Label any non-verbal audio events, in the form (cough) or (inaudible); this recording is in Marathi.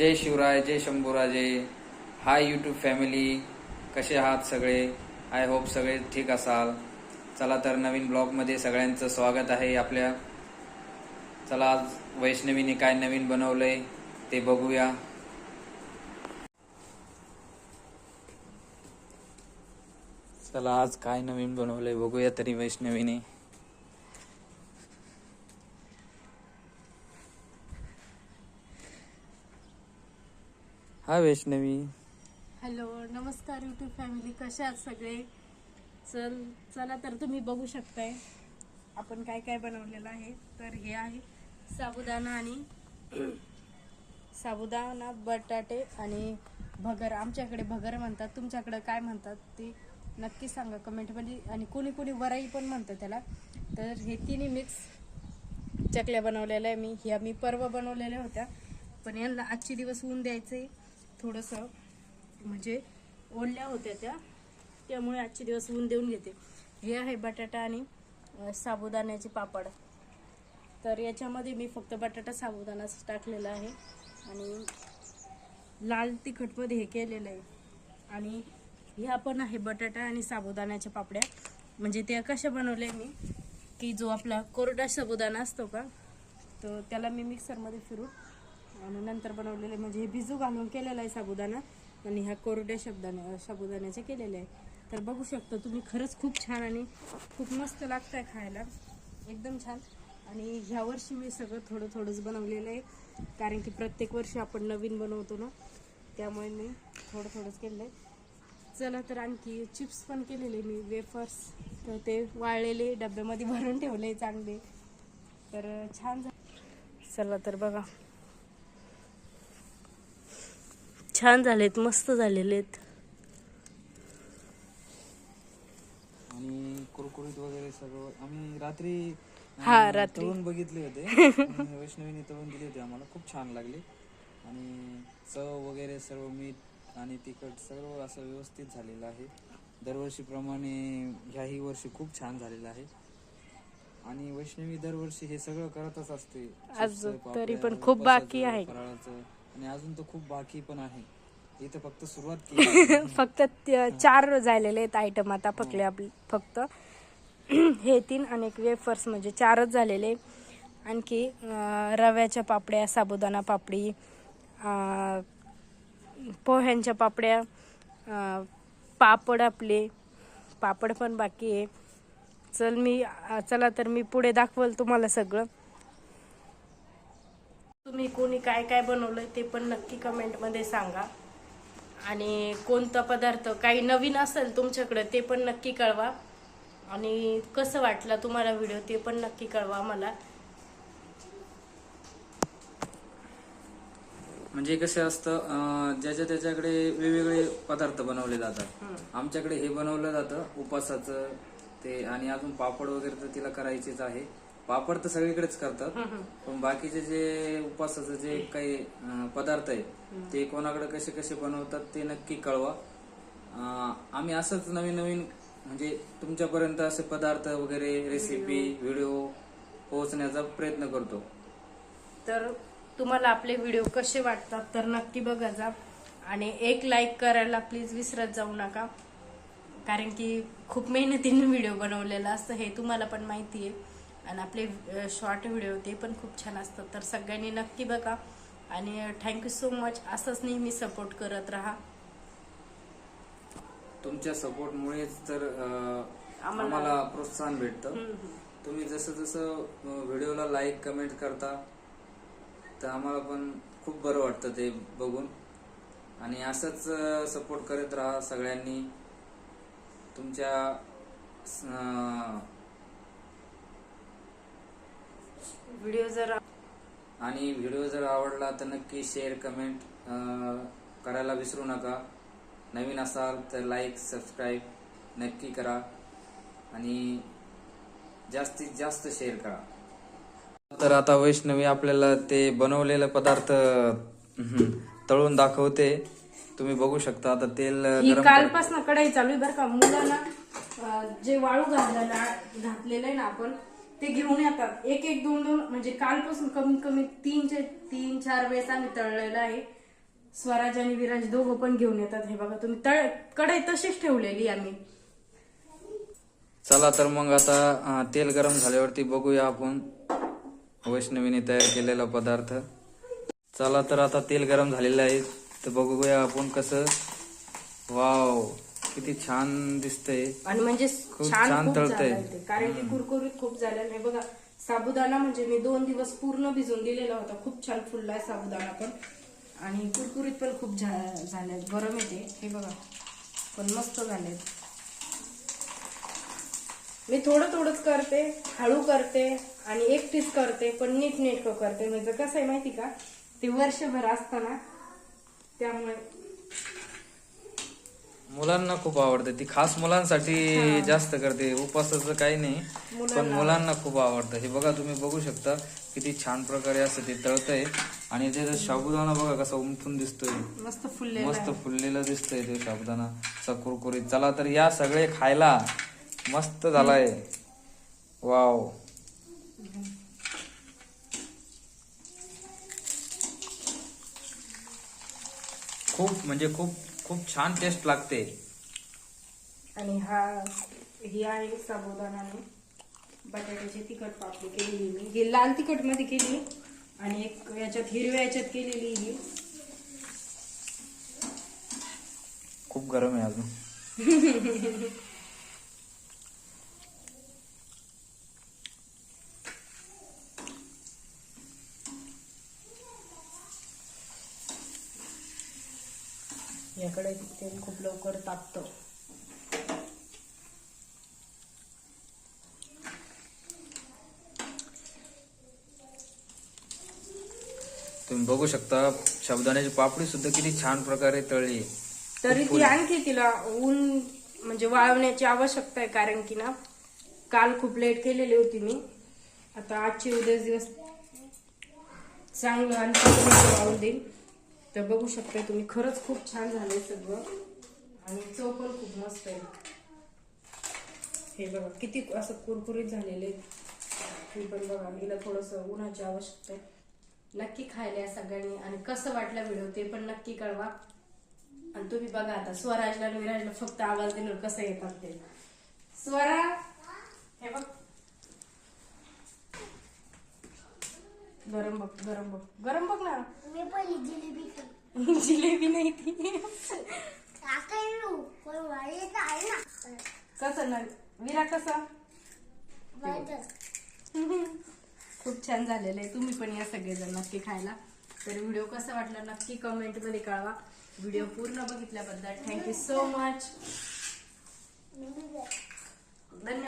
जय शिवराय जय शंभूराजे. हाय यूट्यूब फॅमिली कसे आहात सगळे? आय होप सगळे ठीक असाल. चला तर नवीन ब्लॉगमध्ये सगळ्यांचं स्वागत आहे आपल्या. चला आज वैष्णवीने काय नवीन बनवलंय ते बघूया. चला आज काय नवीन बनवलंय बघूया तरी वैष्णवीने. हा वैष्णवी. हॅलो नमस्कार युट्यूब फॅमिली कसे आहात सगळे? चल चला तर तुम्ही बघू शकताय. आपण काय काय बनवलेलं आहे? तर हे आहे साबुदाणा आणि (clears throat) साबुदाणा बटाटे आणि भगर. आमच्याकडे भगर म्हणतात. तुमच्याकडे काय म्हणतात ते नक्की सांगा कमेंटमध्ये. आणि कोणी कोणी वराई पण म्हणतं त्याला. तर हे तिन्ही मिक्स चकल्या बनवलेल्या आहे मी. ह्या मी परवा बनवलेल्या होत्या. पण यांना आजचे दिवस ऊन द्यायचे थोडंसं म्हणजे ओढल्या होत्या त्या त्यामुळे आजचे दिवस ऊन देऊन घेते. हे आहे बटाटा आणि साबुदाण्याचे पापड. तर याच्यामध्ये मी फक्त बटाटा साबुदाणाच टाकलेला आहे आणि लाल तिखटमध्ये हे केलेलं आहे. आणि ह्या पण आहे बटाटा आणि साबुदाण्याच्या पापड्या. म्हणजे त्या कशा बनवल्या मी की जो आपला कोरडा साबुदाणा असतो का तर त्याला मी मिक्सरमध्ये फिरून आणि नंतर बनवलेले म्हणजे हे भिजू घालून केलेलं आहे साबुदाणा. आणि ह्या कोरड्या शब्दाने साबुदाण्याचे केलेले आहे. तर बघू शकता तुम्ही खरंच खूप छान आणि खूप मस्त लागतं आहे खायला. एकदम छान. आणि ह्या वर्षी मी सगळं थोडं थोडंच बनवलेलं आहे. कारण की प्रत्येक वर्षी आपण नवीन बनवतो ना त्यामुळे मी थोडं थोडंच केलं आहे चला तर आणखी चिप्स पण केलेले मी वेफर्स तर ते वाळलेले डब्यामध्ये भरून ठेवले चांगले. तर छान झालं. चला तर बघा. छान झालेत मस्त झालेले आहेत आणि कुरकुरीत वगैरे सगळं आम्ही रात्री हा, रात्री. तळून बघितले होते. (laughs) आणि वैष्णवीने तळून दिले होते आम्हाला खूप छान लागले. आणि चव वगैरे सर्व मीठ आणि तिखट सर्व असं व्यवस्थित झालेलं आहे. दरवर्षीप्रमाणे ह्याही वर्षी खूप छान झालेलं आहे. आणि वैष्णवी दरवर्षी हे सगळं करतच असते. तरी पण खूप बाकी आहे. फराळाचं. आणि अजून तर खूप बाकी पण आहे. इथे फक्त सुरुवात केली. (laughs) फक्त त्या- चार झालेले आहेत आयटम आता पकले आपले फक्त. (clears throat) हे तीन आणि एक वेफर्स म्हणजे चारच झालेले. आणखी अं, रव्याच्या पापड्या साबुदाणा पापडी अं, पोह्यांच्या पापड्या अं, पापड आपले. पापड पण बाकी आहे. चल मी चला तर मी पुढे दाखवल तुम्हाला सगळं. तुम्ही कोणी काय काय बनवलंय ते पण नक्की कमेंटमध्ये सांगा. आणि कोणता पदार्थ काही नवीन असेल तुमच्याकडे ते पण नक्की कळवा. आणि कसं वाटलं तुम्हाला व्हिडिओ ते पण नक्की कळवा मला म्हणजे कसं असतं ज्याच्या त्याच्याकडे वेगवेगळे पदार्थ बनवले जातात. आमच्याकडे हे बनवलं जातं उपासाचं ते आणि अजून पापड वगैरे तर तिला करायचेच आहे. पापड तर सगळीकडेच करतात. पण बाकीचे जे उपासाचं जे काही पदार्थ आहे ते कोणाकडे कसे कसे बनवतात ते नक्की कळवा. आम्ही असंच नवीन नवीन म्हणजे तुमच्यापर्यंत असे पदार्थ वगैरे रेसिपी व्हिडिओ. पोहोचण्याचा प्रयत्न करतो. तर तुम्हाला आपले व्हिडिओ कसे वाटतात तर नक्की बघा जा. आणि एक लाईक करायला प्लीज विसरत जाऊ नका. कारण की खूप मेहनतीने व्हिडिओ बनवलेला असतं हे तुम्हाला पण माहिती आहे. आणि आपले शॉर्ट व्हिडिओ ते पण खूप छान असतात. तर सगळ्यांनी नक्की बघा. आणि थँक्यू सो मच असंच नेहमी सपोर्ट करत राहा. तुमच्या सपोर्टमुळेच तर आम्हाला प्रोत्साहन भेटतं. तुम्ही जसं जसं व्हिडिओला लाईक कमेंट करता तर आम्हाला पण खूप बरं वाटतं ते बघून. आणि असंच सपोर्ट करत राहा सगळ्यांनी. तुमच्या अं, व्हिडिओ जर आणि व्हिडिओ जर आवडला तर नक्की शेअर कमेंट करायला विसरू नका. नवीन असाल तर लाईक सबस्क्राईब नक्की करा. आणि जास्तीत जास्त शेअर करा. तर आता वैष्णवी आपल्याला ते बनवलेलं पदार्थ तळून दाखवते. तुम्ही बघू शकता आता तेल कालपासून कढाई चालू आहे बरं का. मुलांना जे वाळू घातलेलं आहे ना आपण ते घेऊन येतात. एक एक दोन दोन म्हणजे कालपासून कमीत कमी तीन तीन चार वेळेस आम्ही तळलेलं आहे. स्वराज आणि विराज दोघं पण घेऊन येतात. हे बघा तुम्ही तळ कढई तशीच ठेवलेली आम्ही. चला तर मग आता तेल गरम झाल्यावरती बघूया आपण. वैष्णवीने तयार केलेला पदार्थ. चला तर आता तेल गरम झालेलं आहे. तर बघूया आपण कसं वाव. किती छान दिसतंय. आणि म्हणजे खूप छान छान खूप तळतंय. झालंय ते. कारण की कुरकुरीत खूप झालं हे बघा साबुदाणा म्हणजे मी दोन दिवस पूर्ण भिजून दिलेला होता. खूप छान फुललाय साबुदाणा पण. आणि कुरकुरीत पण खूप झा- झालंय. गरम येते हे बघा. पण मस्त झालंय. मी थोडं थोडंच करते. हळू करते. आणि एकटीच करते पण नीट नेटकं करते. म्हणजे कसं आहे माहिती का? ते वर्षभर असताना त्यामुळे मुलांना खूप आवडते. ती खास मुलांसाठी जास्त करते. उपासाचं काही नाही पण मुलांना खूप आवडतं. हे बघा तुम्ही बघू शकता किती छान प्रकारे असं ते तळतंय. आणि त्याचा साबुदाणा बघा कसा उमटून दिसतोय. मस्त फुललेलं मस्त फुललेलं दिसतंय ते साबुदाणा. असा कुरकुरीत. चला तर या सगळे खायला. मस्त झालाय. वाव. खूप म्हणजे खूप खूप छान टेस्ट लागते. आणि हा ही आहे साबुदाणाने. बटाट्याची तिखट पापडी केलेली मी. ही लाल तिखटमध्ये केली. आणि एक याच्यात हिरव्या याच्यात केलेली ही. खूप गरम आहे अजून. (laughs) याकडे तेल खूप लवकर तापतं. तुम्ही बघू शकता साबुदाण्याची पापडी सुद्धा किती छान प्रकारे तळली. तरी ती आणखी तिला ऊन म्हणजे वाळवण्याची आवश्यकता आहे कारण की ना काल खूप लेट केलेली होती मी. आता आजची उद्या दिवस चांगलं आणि वाळून देईल तर बघू शकताय तुम्ही खरंच खूप छान झालंय सगळं. आणि चव पण खूप मस्त आहे. हे बघा किती असं कुरकुरीत झालेले हे पण बघा हिला थोडस उन्हाची आवश्यकता आहे. नक्की खायला सगळ्यांनी. आणि कसं वाटलं व्हिडिओ ते पण नक्की कळवा. आणि तुम्ही बघा आता स्वराजला आणि विराजला फक्त आवाज दिलं कसं येतात ते. स्वरा! हे बघ. गरम बघ गरम बघ. गरम बघ ना. मी पहिली जिलेबी जिलेबी नाही ती. आता कसं ना विरा कसा? खूप छान झालेलं आहे. तुम्ही पण या सगळेजण नक्की खायला. तर व्हिडिओ कसा वाटला नक्की कमेंटमध्ये कळवा. व्हिडिओ पूर्ण बघितल्याबद्दल थँक्यू सो मच धन्यवाद.